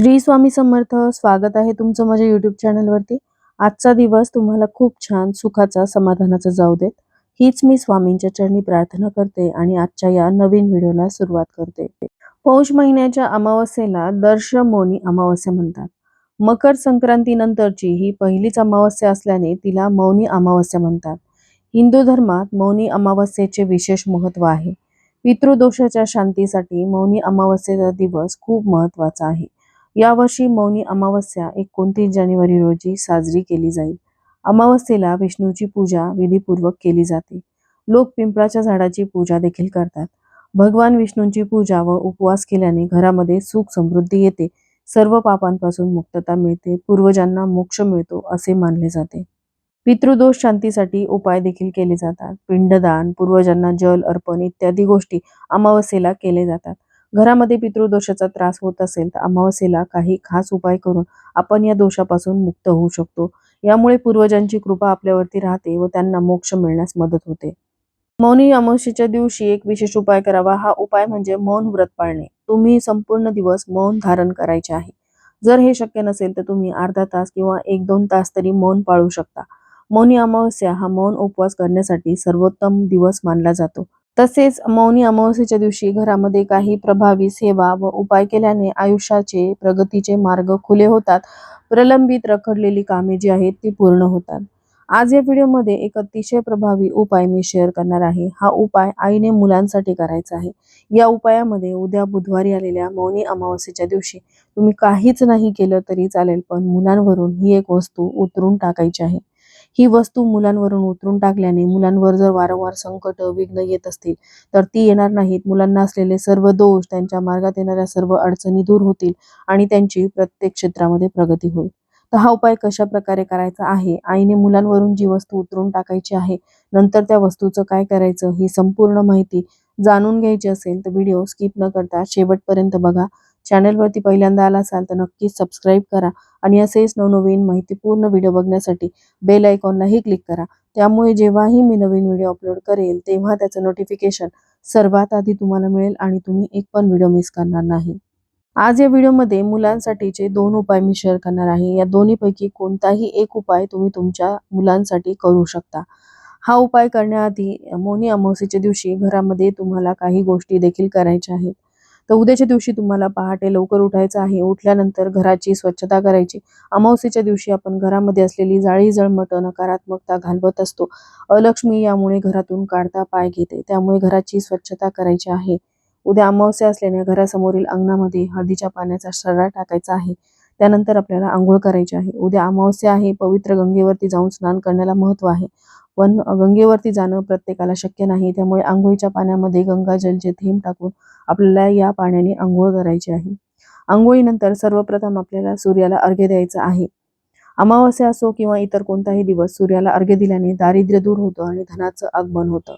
श्री स्वामी समर्थ स्वागत आहे तुमचं माझ्या युट्यूब चॅनलवरती आजचा दिवस तुम्हाला खूप छान सुखाचा समाधानाचा जाऊ देत. हीच मी स्वामींच्या चरणी प्रार्थना करते आणि आजच्या या नवीन व्हिडिओला सुरुवात करते. पौष महिन्याच्या अमावस्येला दर्शमोनी अमावस्या म्हणतात. मकर संक्रांतीनंतरची ही पहिलीच अमावस्या असल्याने तिला मौनी अमावस्या म्हणतात. हिंदू धर्मात मौनी अमावस्येचे विशेष महत्त्व आहे. पितृदोषाच्या शांतीसाठी मौनी अमावस्येचा दिवस खूप महत्त्वाचा आहे. यावर्षी मौनी अमावस्या एकोणतीस जानेवारी रोजी साजरी केली जाईल. अमावस्येला विष्णूची पूजा विधीपूर्वक केली जाते. लोक पिंपळाच्या झाडाची पूजा देखील करतात. भगवान विष्णूंची पूजा व उपवास केल्याने घरामध्ये सुख समृद्धी येते. सर्व पापांपासून मुक्तता मिळते. पूर्वजांना मोक्ष मिळतो असे मानले जाते. पितृदोष शांतीसाठी उपाय देखील केले जातात. पिंडदान पूर्वजांना जल अर्पण इत्यादी गोष्टी अमावस्येला केले जातात. घरामध्ये पितृदोषाचा त्रास होत असेल तर अमावस्येला काही खास उपाय करून आपण या दोषापासून मुक्त होऊ शकतो. यामुळे पूर्वजांची कृपा आपल्यावरती राहते व त्यांना मोक्ष मिळण्यास मदत होते. मौनी अमावस्येच्या दिवशी एक विशेष उपाय करावा. हा उपाय म्हणजे मौन व्रत पाळणे. तुम्ही संपूर्ण दिवस मौन धारण करायचे आहे. जर हे शक्य नसेल तर तुम्ही अर्धा तास किंवा एक दोन तास तरी मौन पाळू शकता. मौनी अमावस्या हा मौन उपवास करण्यासाठी सर्वोत्तम दिवस मानला जातो. तसेच मौनी अमावस्येच्या दिवशी घरामध्ये काही प्रभावी सेवा व उपाय केल्याने आयुष्याचे प्रगतीचे मार्ग खुले होतात. प्रलंबित रखडलेली कामे जी आहेत ती पूर्ण होतात. आज या व्हिडिओमध्ये एक अतिशय प्रभावी उपाय मी शेअर करणार आहे. हा उपाय आईने मुलांसाठी करायचा आहे. या उपायामध्ये उद्या बुधवारी आलेल्या मौनी अमावस्येच्या दिवशी तुम्ही काहीच नाही केलं तरी चालेल पण मुलांवरून ही एक वस्तू उतरून टाकायची आहे. ही वस्तू मुलांवरून उतरून टाकल्याने मुलांवर जर वारंवार संकट विघ्न येत असतील तर ती येणार नाहीत. मुलांना असलेले सर्व दोष त्यांच्या मार्गात येणाऱ्या सर्व अडचणी दूर होतील आणि त्यांची प्रत्येक क्षेत्रामध्ये प्रगती होईल. तर हा उपाय कशा प्रकारे करायचा आहे? आईने मुलांवरून जी वस्तू उतरून टाकायची आहे नंतर त्या वस्तूचं काय करायचं ही संपूर्ण माहिती जाणून घ्यायची असेल तर व्हिडिओ स्किप न करता शेवटपर्यंत बघा. चॅनलवरती पहिल्यांदा आला असाल तर नक्कीच सबस्क्राईब करा आणि असेच नवनवीन माहितीपूर्ण व्हिडिओ बघण्यासाठी बेल आयकॉनलाही क्लिक करा. त्यामुळे जेव्हाही मी नवीन व्हिडिओ अपलोड करेल तेव्हा त्याचं नोटिफिकेशन सर्वात आधी तुम्हाला मिळेल आणि तुम्ही एक पण व्हिडिओ मिस करणार नाही. आज या व्हिडिओमध्ये मुलांसाठीचे दोन उपाय मी शेअर करणार आहे. या दोन्हीपैकी कोणताही एक उपाय तुम्ही तुमच्या मुलांसाठी करू शकता. हा उपाय करण्याआधी मौनी अमावस्येच्या दिवशी घरामध्ये तुम्हाला काही गोष्टी देखील करायच्या आहेत. तर उद्याच्या दिवशी तुम्हाला पहाटे लवकर उठायचं आहे. उठल्यानंतर घराची स्वच्छता करायची. अमावस्येच्या दिवशी आपण घरामध्ये असलेली जाळी जळमट नकारात्मकता घालवत असतो. अलक्ष्मी यामुळे घरातून काढता पाय घेते. त्यामुळे घराची स्वच्छता करायची आहे. उद्या अमावस्या असल्याने घरासमोरील अंगणामध्ये हळदीच्या पाण्याचा सरळा टाकायचा आहे. त्यानंतर आपल्याला आंघोळ करायची आहे. उद्या अमावस्या आहे पवित्र गंगेवरती जाऊन स्नान करण्याला महत्त्व आहे. पण गंगेवरती जाणं प्रत्येकाला शक्य नाही त्यामुळे आंघोळीच्या पाण्यामध्ये गंगाजलचे थेंब टाकून आपल्याला या पाण्याने आंघोळ करायची आहे. आंघोळीनंतर सर्वप्रथम आपल्याला सूर्याला अर्घ्य द्यायचं आहे. अमावस्या असो किंवा इतर कोणताही दिवस सूर्याला अर्घ्य दिल्याने दारिद्र्य दूर होतं आणि धनाचं आगमन होतं.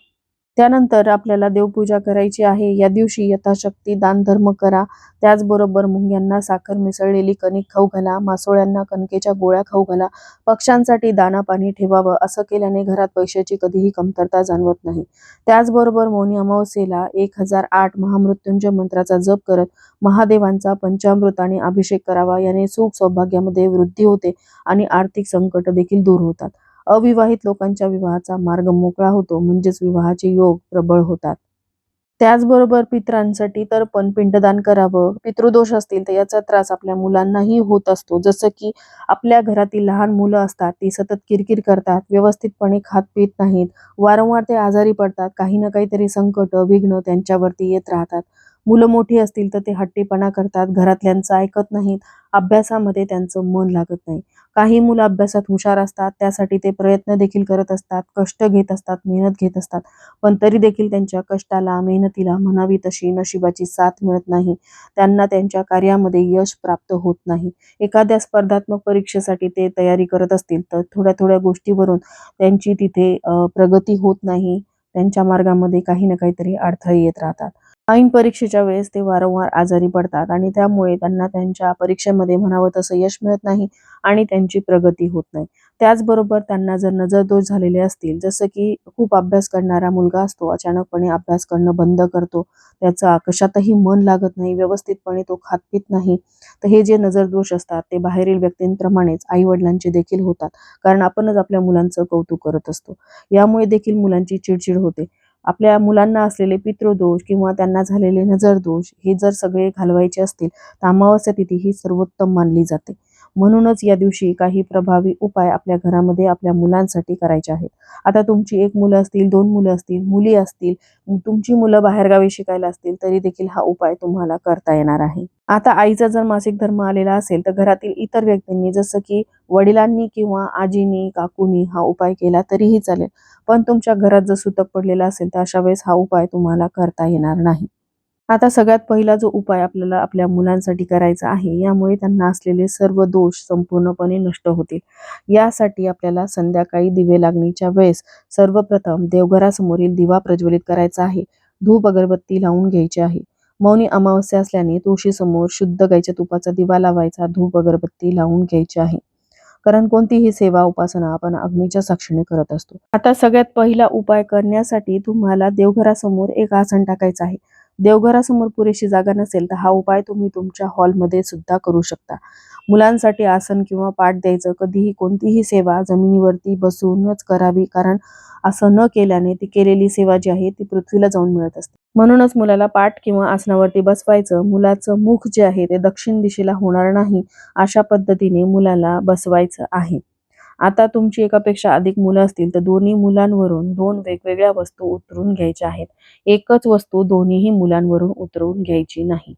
त्यानंतर आपल्याला देवपूजा करायची आहे. या दिवशी यथाशक्ती दानधर्म करा. त्याचबरोबर मुंग्यांना साखर मिसळलेली कणिक खाऊ घाला. मासोळ्यांना कणकेच्या गोळ्या खाऊ घाला. पक्ष्यांसाठी दाना पाणी ठेवावं असं केल्याने घरात पैशाची कधीही कमतरता जाणवत नाही. त्याचबरोबर मौनी अमावस्येला एक हजार आठ महामृत्युंजय मंत्राचा जप करत महादेवांचा पंचामृताने अभिषेक करावा. याने सुख सौभाग्यामध्ये वृद्धी होते आणि आर्थिक संकट देखील दूर होतात. अविवाहित लोकांच्या विवाहाचा मार्ग मोकळा होतो म्हणजेच विवाहाचे योग प्रबळ होतात. त्याचबरोबर पित्रांसाठी तर पण पिंडदान करावं पितृदोष असतील तर याचा त्रास आपल्या मुलांनाही होत असतो. जसं की आपल्या घरातील लहान मुलं असतात ती सतत किरकिर करतात व्यवस्थितपणे खात पित नाहीत वारंवार ते आजारी पडतात काही ना काहीतरी संकट विघ्न त्यांच्यावरती येत राहतात. मुलं मोठी असतील तर ते हट्टीपणा करतात घरातल्यांचं ऐकत नाहीत अभ्यासामध्ये त्यांचं मन लागत नाही. काही मुलं अभ्यासात हुशार असतात त्यासाठी ते प्रयत्न देखील करत असतात कष्ट घेत असतात मेहनत घेत असतात पण तरी देखील त्यांच्या कष्टाला मेहनतीला म्हणावी तशी नशिबाची साथ मिळत नाही. त्यांना त्यांच्या कार्यामध्ये यश प्राप्त होत नाही. एखाद्या स्पर्धात्मक परीक्षेसाठी ते तयारी करत असतील तर थोड्या थोड्या गोष्टीवरून त्यांची तिथे प्रगती होत नाही. त्यांच्या मार्गामध्ये काही ना काहीतरी अडथळे येत राहतात. ऐन परीक्षेच्या वेळेस ते वारंवार आजारी पडतात आणि त्यामुळे त्यांना त्यांच्या परीक्षेमध्ये म्हणावं तसं यश मिळत नाही आणि त्यांची प्रगती होत नाही. त्याचबरोबर त्यांना जर नजरदोष झालेले असतील जसं की खूप अभ्यास करणारा मुलगा असतो अचानकपणे अभ्यास करणं बंद करतो त्याचं कशातही मन लागत नाही व्यवस्थितपणे तो खात पित नाही तर हे जे नजरदोष असतात ते बाहेरील व्यक्तींप्रमाणेच आई वडिलांचे देखील होतात कारण आपणच आपल्या मुलांचं कौतुक करत असतो. यामुळे देखील मुलांची चिडचिड होते. आपल्या मुलांना असलेले पितृदोष किंवा त्यांना झालेले नजरदोष हे जर सगळे घालवायचे असतील तर अमावस्या तिथी ही सर्वोत्तम मानली जाते. म्हणूनच या दिवशी काही प्रभावी उपाय आपल्या घरामध्ये आपल्या मुलांसाठी करायचे आहेत. आता तुमची एक मुलं असतील दोन मुलं असतील मुली असतील तुमची मुलं बाहेरगावी शिकायला असतील तरी देखील हा उपाय तुम्हाला करता येणार आहे. आता आईचा जर मासिक धर्म आलेला असेल तर घरातील इतर व्यक्तींनी जसं की वडिलांनी किंवा आजीनी काकूनी हा उपाय केला तरीही चालेल. पण तुमच्या घरात जर सुतक पडलेला असेल तर अशा वेळेस हा उपाय तुम्हाला करता येणार नाही. आता सगळ्यात पहिला जो उपाय आपल्याला आपल्या मुलांसाठी करायचा आहे यामुळे त्यांना असलेले सर्व दोष संपूर्णपणे नष्ट होतील. यासाठी आपल्याला संध्याकाळी दिवे लागणीच्या वेळेस सर्वप्रथम देवघरासमोरील दिवा प्रज्वलित करायचा आहे. धूप अगरबत्ती लावून घ्यायची आहे. मौनी अमावस्या असल्याने तुळशीसमोर शुद्ध गाईच्या तुपाचा दिवा लावायचा धूप अगरबत्ती लावून घ्यायची आहे. कारण कोणतीही सेवा उपासना आपण अग्नीच्या साक्षीने करत असतो. आता सगळ्यात पहिला उपाय करण्यासाठी तुम्हाला देवघरासमोर एक आसन टाकायचं आहे. देवघरासमोर पुरेशी जागा नसेल तर हा उपाय तुम्ही तुमच्या हॉलमध्ये सुद्धा करू शकता. मुलांसाठी आसन किंवा पाठ द्यायचं कधीही कोणतीही सेवा जमिनीवरती बसूनच करावी कारण असं न केल्याने ती केलेली सेवा जी आहे ती पृथ्वीला जाऊन मिळत असते. म्हणूनच मुलाला पाठ किंवा आसनावरती बसवायचं मुलाचं मुख जे आहे ते दक्षिण दिशेला होणार नाही अशा पद्धतीने मुलाला बसवायचं आहे. आता तुमची एकापेक्षा अधिक मुलं असतील तर दोन्ही मुलांवरून दोन वेगवेगळ्या वस्तू उतरून घ्यायच्या आहेत. एकच वस्तू दोन्हीही मुलांवरून उतरवून घ्यायची नाही.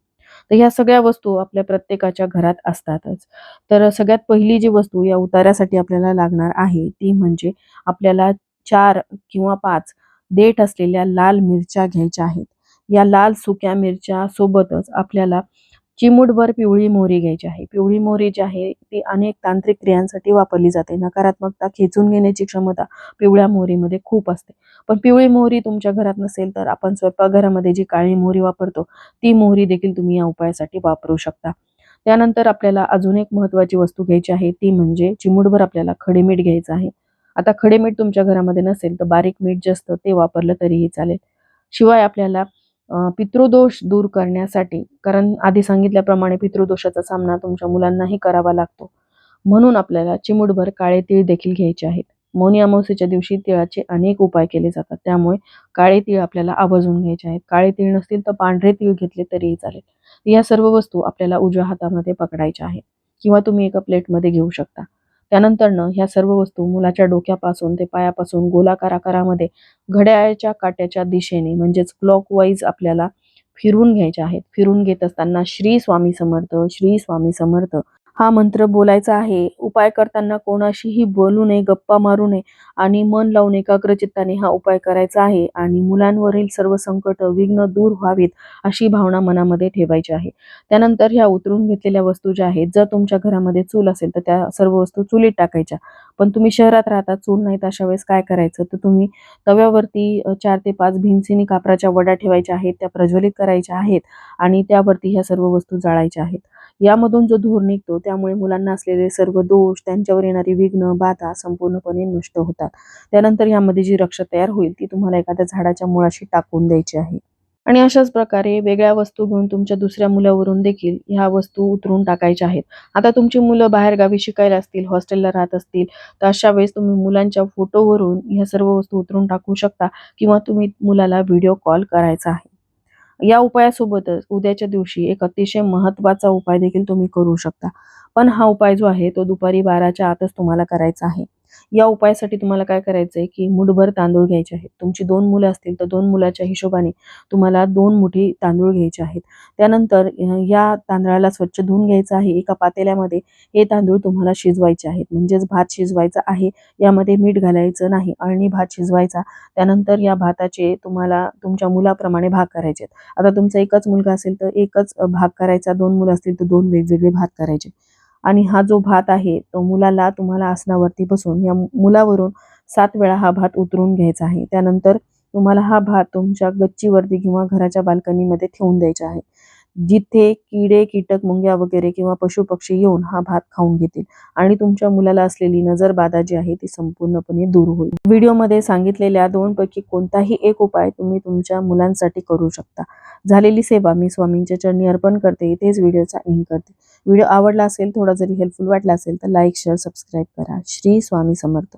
तर ह्या सगळ्या वस्तू आपल्या प्रत्येकाच्या घरात असतातच. तर सगळ्यात पहिली जी वस्तू या उतार्यासाठी आपल्याला लागणार आहे ती म्हणजे आपल्याला चार किंवा पाच देठ असलेल्या लाल मिरच्या घ्यायच्या आहेत. या लाल सुक्या मिरच्या सोबतच आपल्याला चिमूटभर पिवळी मोहरी घ्यायची आहे. पिवळी मोहरी जी आहे ती अनेक तांत्रिक क्रियांसाठी वापरली जाते. नकारात्मकता खेचून घेण्याची क्षमता पिवळ्या मोहरीमध्ये खूप असते. पण पिवळी मोहरी तुमच्या घरात नसेल तर आपण स्वयंपाकघरामध्ये जी काळी मोहरी वापरतो ती मोहरी देखील तुम्ही या उपायासाठी वापरू शकता. त्यानंतर आपल्याला अजून एक महत्वाची वस्तू घ्यायची आहे ती म्हणजे चिमूटभर आपल्याला खडे मीठ घ्यायचं आहे. आता खडे मीठ तुमच्या घरामध्ये नसेल तर बारीक मीठ जे असतं ते वापरलं तरीही चालेल. शिवाय आपल्याला पितृदोष दूर करण्यासाठी कारण आधी सांगितल्याप्रमाणे पितृदोषाचा सामना तुमच्या मुलांनाही करावा लागतो. म्हणून आपल्याला चिमूटभर काळे तीळ देखील घ्यायचे आहेत. मौनी अमावस्येच्या दिवशी तिळाचे अनेक उपाय केले जातात. त्यामुळे काळे तीळ आपल्याला आवर्जून घ्यायचे आहेत. काळे तीळ नसतील तर पांढरे तीळ घेतले तरीही चालेल. या सर्व वस्तू आपल्याला उजव्या हातामध्ये पकडायच्या आहेत. किंवा तुम्ही एका प्लेटमध्ये घेऊ शकता. त्यानंतरनं ह्या सर्व वस्तू मुलाच्या डोक्यापासून ते पायापासून गोलाकार आकारामध्ये घड्याळाच्या काट्याच्या दिशेने म्हणजेच क्लॉकवाईज आपल्याला फिरून घ्यायच्या आहेत. फिरून घेत असताना श्री स्वामी समर्थ श्री स्वामी समर्थ हा मंत्र बोलायचा आहे. उपाय करताना कोणाशीही बोलू नये गप्पा मारू नये आणि मन लावून एकाग्रचित्ताने हा उपाय करायचा आहे आणि मुलांवरील सर्व संकट विघ्न दूर व्हावीत अशी भावना मनामध्ये ठेवायची आहे. त्यानंतर ह्या उतरून घेतलेल्या वस्तू ज्या आहेत जर तुमच्या घरामध्ये चूल असेल तर त्या सर्व वस्तू चुलीत टाकायच्या. पण तुम्ही शहरात राहता चूल नाही तर अशा वेळेस काय करायचं? तर तुम्ही तव्यावरती चार ते पाच भिंसिनी कापराच्या वड्या ठेवायच्या आहेत त्या प्रज्वलित करायच्या आहेत आणि त्यावरती ह्या सर्व वस्तू जाळायच्या आहेत. यामधून जो धूर निघतो त्यामुळे मुलांना असलेले सर्व दोष त्यांच्यावर येणारी विघ्न बाधा संपूर्णपणे नष्ट होतात. त्यानंतर यामध्ये जी रक्षा तयार होईल ती तुम्हाला एखाद्या झाडाच्या मुळाशी टाकून द्यायची आहे. आणि अशाच प्रकारे वेगळ्या वस्तू घेऊन तुमच्या दुसऱ्या मुलावरून देखील ह्या वस्तू उतरून टाकायच्या आहेत. आता तुमची मुलं बाहेरगावी शिकायला असतील हॉस्टेलला राहत असतील तर अशा वेळेस तुम्ही मुलांच्या फोटोवरून ह्या सर्व वस्तू उतरून टाकू शकता किंवा तुम्ही मुलाला व्हिडिओ कॉल करायचा आहे. या उपायासोबतच उद्याच्या दिवशी एक अतिशय महत्त्वाचा उपाय देखील तुम्ही करू शकता. पण हा उपाय जो आहे तो दुपारी बाराच्या आतच तुम्हाला करायचा आहे. या उपायासाठी तुम्हाला काय करायचं आहे की मुठभर तांदूळ घ्यायचे आहेत. तुमची दोन मुलं असतील तर दोन मुलाच्या हिशोबाने तुम्हाला दोन मुठी तांदूळ घ्यायचे आहेत. त्यानंतर या तांदळाला स्वच्छ धुवून घ्यायचं आहे. एका पातेल्यामध्ये हे तांदूळ तुम्हाला शिजवायचे आहेत. म्हणजेच भात शिजवायचा आहे. यामध्ये मीठ घालायचं नाही. अळणी भात शिजवायचा. त्यानंतर या भाताचे तुम्हाला तुमच्या मुलाप्रमाणे भाग करायचे आता तुमचा एकच मुलगा असेल तर एकच भाग करायचा. दोन मुलं असतील तर दोन वेगवेगळे भाग करायचे. आणि हा जो भात आहे तो मुलाला तुम्हाला आसनावरती बसून या मुलावरून सात वेळा हा भात उतरून घ्यायचा आहे. त्यानंतर तुम्हाला हा भात तुमच्या गच्चीवरती किंवा घराच्या बाल्कनीमध्ये ठेवून द्यायचा आहे. जिथे किडे कीटक मुंग्या वगैरे किंवा पशु पक्षी येऊन हा भात खाऊन घेतील आणि तुमच्या मुलाला असलेली नजर बाधा जी आहे ती संपूर्णपणे दूर होईल. व्हिडिओमध्ये सांगितलेल्या दोनपैकी कोणताही एक उपाय तुम्ही तुमच्या मुलांसाठी करू शकता. झालेली सेवा मी स्वामींच्या चरणी अर्पण करते इथेच व्हिडिओचा एंड करते. व्हिडिओ आवडला असेल थोडा जरी हेल्पफुल वाटला असेल तर लाईक शेअर सबस्क्राईब करा. श्री स्वामी समर्थ.